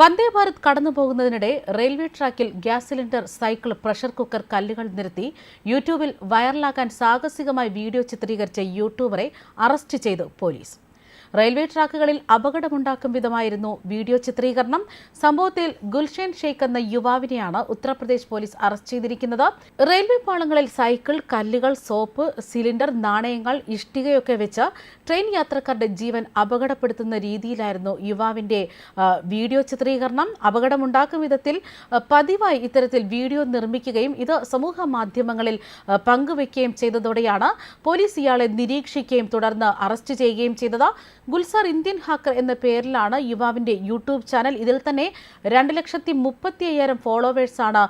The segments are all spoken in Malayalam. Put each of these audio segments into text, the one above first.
വന്ദേ ഭാരത് കടന്നു പോകുന്നതിനിടെ റെയിൽവേ ട്രാക്കിൽ gas cylinder cycle pressure cooker കല്ലുകൾ നിരത്തി യൂട്യൂബിൽ വൈറലാക്കാൻ സാഹസികമായി വീഡിയോ ചിത്രീകരിച്ച യൂട്യൂബറെ അറസ്റ്റ് ചെയ്തു പോലീസ്. റെയിൽവേ ട്രാക്കുകളിൽ അപകടമുണ്ടാക്കും വിധമായിരുന്നു വീഡിയോ ചിത്രീകരണം. സംഭവത്തിൽ ഗുൽഷൻ ഷെയ്ഖ് എന്ന യുവാവിനെയാണ് ഉത്തർപ്രദേശ് പോലീസ് അറസ്റ്റ് ചെയ്തിരിക്കുന്നത്. റെയിൽവേ പാളങ്ങളിൽ സൈക്കിൾ കല്ലുകൾ സോപ്പ് സിലിണ്ടർ നാണയങ്ങൾ ഇഷ്ടികയൊക്കെ വെച്ച് ട്രെയിൻ യാത്രക്കാരുടെ ജീവൻ അപകടപ്പെടുത്തുന്ന രീതിയിലായിരുന്നു യുവാവിന്റെ വീഡിയോ ചിത്രീകരണം. അപകടമുണ്ടാക്കും വിധത്തിൽ പതിവായി ഇത്തരത്തിൽ വീഡിയോ നിർമ്മിക്കുകയും ഇത് സമൂഹ മാധ്യമങ്ങളിൽ പങ്കുവെക്കുകയും ചെയ്തതോടെയാണ് പോലീസ് ഇയാളെ നിരീക്ഷിക്കുകയും തുടർന്ന് അറസ്റ്റ് ചെയ്യുകയും ചെയ്തത്. ഗുൽസാർ ഇന്ത്യൻ ഹാക്കർ എന്ന പേരിലാണ് യുവാവിന്റെ യൂട്യൂബ് ചാനൽ. ഇതിൽ തന്നെ രണ്ട് ലക്ഷത്തി മുപ്പത്തി അയ്യായിരം ഫോളോവേഴ്സാണ്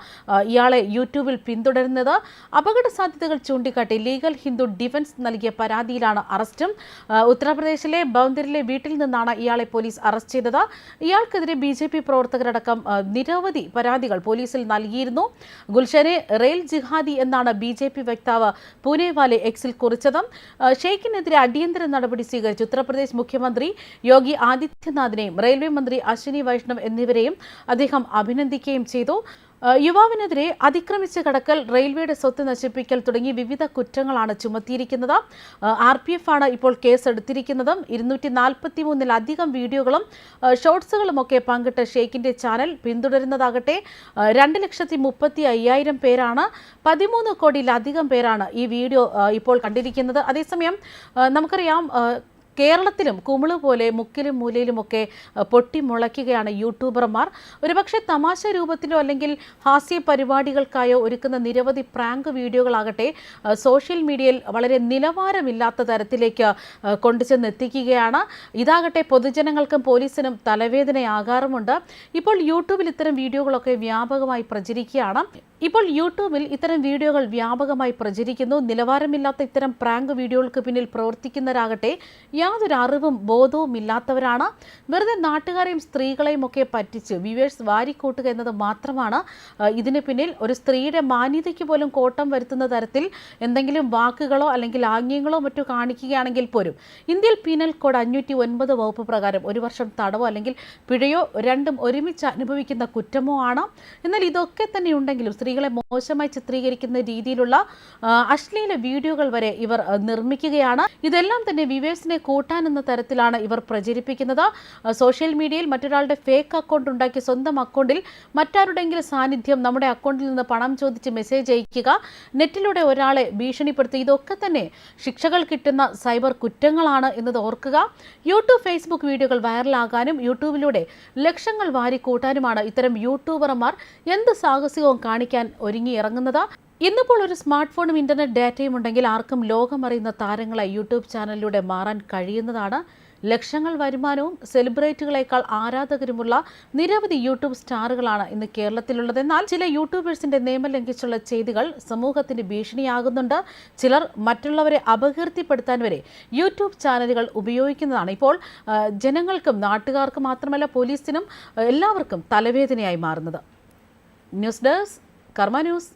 ഇയാളെ യൂട്യൂബിൽ പിന്തുടരുന്നത്. അപകട സാധ്യതകൾ ചൂണ്ടിക്കാട്ടി ലീഗൽ ഹിന്ദു ഡിഫൻസ് നൽകിയ പരാതിയിലാണ് അറസ്റ്റും. ഉത്തർപ്രദേശിലെ ബൗന്ദറിലെ വീട്ടിൽ നിന്നാണ് ഇയാളെ പോലീസ് അറസ്റ്റ് ചെയ്തത്. ഇയാൾക്കെതിരെ ബി ജെ പി പ്രവർത്തകരടക്കം നിരവധി പരാതികൾ പോലീസിൽ നൽകിയിരുന്നു. ഗുൽഷനെ റെയിൽ ജിഹാദി എന്നാണ് ബി ജെ പി വക്താവ് പൂനെവാലെ എക്സിൽ കുറിച്ചത്. ഷെയ്ഖിനെതിരെ അടിയന്തര നടപടി സ്വീകരിച്ചു ഉത്തർപ്രദേശ് മുഖ്യമന്ത്രി യോഗി ആദിത്യനാഥിനെയും റെയിൽവേ മന്ത്രി അശ്വിനി വൈഷ്ണവ് എന്നിവരെയും അദ്ദേഹം അഭിനന്ദിക്കുകയും ചെയ്തു. യുവാവിനെതിരെ അതിക്രമിച്ച് കടക്കൽ റെയിൽവേയുടെ സ്വത്ത് നശിപ്പിക്കൽ തുടങ്ങി വിവിധ കുറ്റങ്ങളാണ് ചുമത്തിയിരിക്കുന്നത്. ആർ പി എഫ് ആണ് ഇപ്പോൾ കേസ് എടുത്തിരിക്കുന്നതും ഇരുന്നൂറ്റി നാൽപ്പത്തി മൂന്നിലധികം വീഡിയോകളും ഷോർട്സുകളും ഒക്കെ പങ്കിട്ട് ഷെയ്ഖിന്റെ ചാനൽ പിന്തുടരുന്നതാകട്ടെ. രണ്ട് ലക്ഷത്തി മുപ്പത്തി അയ്യായിരം പേരാണ്. പതിമൂന്ന് കോടിയിലധികം പേരാണ് ഈ വീഡിയോ ഇപ്പോൾ കണ്ടിരിക്കുന്നത്. അതേസമയം നമുക്കറിയാം കേരളത്തിലും കുമിൾ പോലെ മുക്കിലും മൂലയിലുമൊക്കെ പൊട്ടിമുളയ്ക്കുകയാണ് യൂട്യൂബർമാർ. ഒരുപക്ഷെ തമാശ രൂപത്തിലോ അല്ലെങ്കിൽ ഹാസ്യ പരിപാടികൾക്കായോ ഒരുക്കുന്ന നിരവധി പ്രാങ്ക് വീഡിയോകളാകട്ടെ സോഷ്യൽ മീഡിയയിൽ വളരെ നിലവാരമില്ലാത്ത തരത്തിലേക്ക് കൊണ്ടുചെന്നെത്തിക്കുകയാണ്. ഇതാകട്ടെ പൊതുജനങ്ങൾക്കും പോലീസിനും തലവേദനയാകാറുമുണ്ട്. ഇപ്പോൾ യൂട്യൂബിൽ ഇത്തരം വീഡിയോകളൊക്കെ വ്യാപകമായി പ്രചരിക്കുകയാണ്. ഇപ്പോൾ യൂട്യൂബിൽ ഇത്തരം വീഡിയോകൾ വ്യാപകമായി പ്രചരിക്കുന്നു. നിലവാരമില്ലാത്ത ഇത്തരം പ്രാങ്ക് വീഡിയോകൾക്ക് പിന്നിൽ പ്രവർത്തിക്കുന്നവരാകട്ടെ യാതൊരു അറിവും ബോധവും ഇല്ലാത്തവരാണ് വെറുതെ നാട്ടുകാരെയും സ്ത്രീകളെയും ഒക്കെ പറ്റിച്ച് വ്യൂവേഴ്സ് വാരിക്കൂട്ടുക എന്നത് മാത്രമാണ് ഇതിന് പിന്നിൽ ഒരു സ്ത്രീയുടെ മാന്യതയ്ക്ക് പോലും കോട്ടം വരുത്തുന്ന തരത്തിൽ എന്തെങ്കിലും വാക്കുകളോ അല്ലെങ്കിൽ ആംഗ്യങ്ങളോ മറ്റോ കാണിക്കുകയാണെങ്കിൽ പോലും ഇന്ത്യയിൽ പിനൽ കോഡ് അഞ്ഞൂറ്റി ഒൻപത് വകുപ്പ് പ്രകാരം ഒരു വർഷം തടവോ അല്ലെങ്കിൽ പിഴയോ രണ്ടും ഒരുമിച്ച് അനുഭവിക്കുന്ന കുറ്റമോ ആണ്. എന്നാൽ ഇതൊക്കെ തന്നെ ഉണ്ടെങ്കിലും സ്ത്രീകളെ മോശമായി ചിത്രീകരിക്കുന്ന രീതിയിലുള്ള അശ്ലീല വീഡിയോകൾ വരെ ഇവർ നിർമ്മിക്കുകയാണ്. ഇതെല്ലാം തന്നെ വിവേഴ്സിനെ കൂട്ടാനെന്ന തരത്തിലാണ് ഇവർ പ്രചരിപ്പിക്കുന്നത്. സോഷ്യൽ മീഡിയയിൽ മറ്റൊരാളുടെ ഫേക്ക് അക്കൗണ്ട് ഉണ്ടാക്കി സ്വന്തം അക്കൗണ്ടിൽ മറ്റാരുടെങ്കിലും സാന്നിധ്യം നമ്മുടെ അക്കൗണ്ടിൽ നിന്ന് പണം ചോദിച്ച് മെസ്സേജ് അയക്കുക നെറ്റിലൂടെ ഒരാളെ ഭീഷണിപ്പെടുത്തി ഇതൊക്കെ തന്നെ ശിക്ഷകൾ കിട്ടുന്ന സൈബർ കുറ്റങ്ങളാണ് എന്നത് ഓർക്കുക. യൂട്യൂബ് ഫേസ്ബുക്ക് വീഡിയോകൾ വൈറലാകാനും യൂട്യൂബിലൂടെ ലക്ഷങ്ങൾ വാരി കൂട്ടാനുമാണ് ഇത്തരം യൂട്യൂബർമാർ എന്ത് സാഹസികവും കാണിക്കാൻ ഒരുങ്ങി ഇറങ്ങുന്നത്. ഇന്നിപ്പോൾ ഒരു സ്മാർട്ട് ഫോണും ഇന്റർനെറ്റ് ഡാറ്റയും ഉണ്ടെങ്കിൽ ആർക്കും ലോകമറിയുന്ന താരങ്ങളെ യൂട്യൂബ് ചാനലിലൂടെ മാറാൻ കഴിയുന്നതാണ്. ലക്ഷങ്ങൾ വരുമാനവും സെലിബ്രിറ്റികളെക്കാൾ ആരാധകരുമുള്ള നിരവധി യൂട്യൂബ് സ്റ്റാറുകളാണ് ഇന്ന് കേരളത്തിലുള്ളത്. എന്നാൽ ചില യൂട്യൂബേഴ്സിന്റെ നിയമം ലംഘിച്ചുള്ള ചെയ്തികൾ സമൂഹത്തിന് ഭീഷണിയാകുന്നുണ്ട്. ചിലർ മറ്റുള്ളവരെ അപകീർത്തിപ്പെടുത്താൻ വരെ യൂട്യൂബ് ചാനലുകൾ ഉപയോഗിക്കുന്നതാണ്. ഇപ്പോൾ ജനങ്ങൾക്കും നാട്ടുകാർക്കും മാത്രമല്ല പോലീസിനും എല്ലാവർക്കും തലവേദനയായി മാറുന്നത്. ന്യൂസ് ഡെസ്ക് കർമ്മ ന്യൂസ്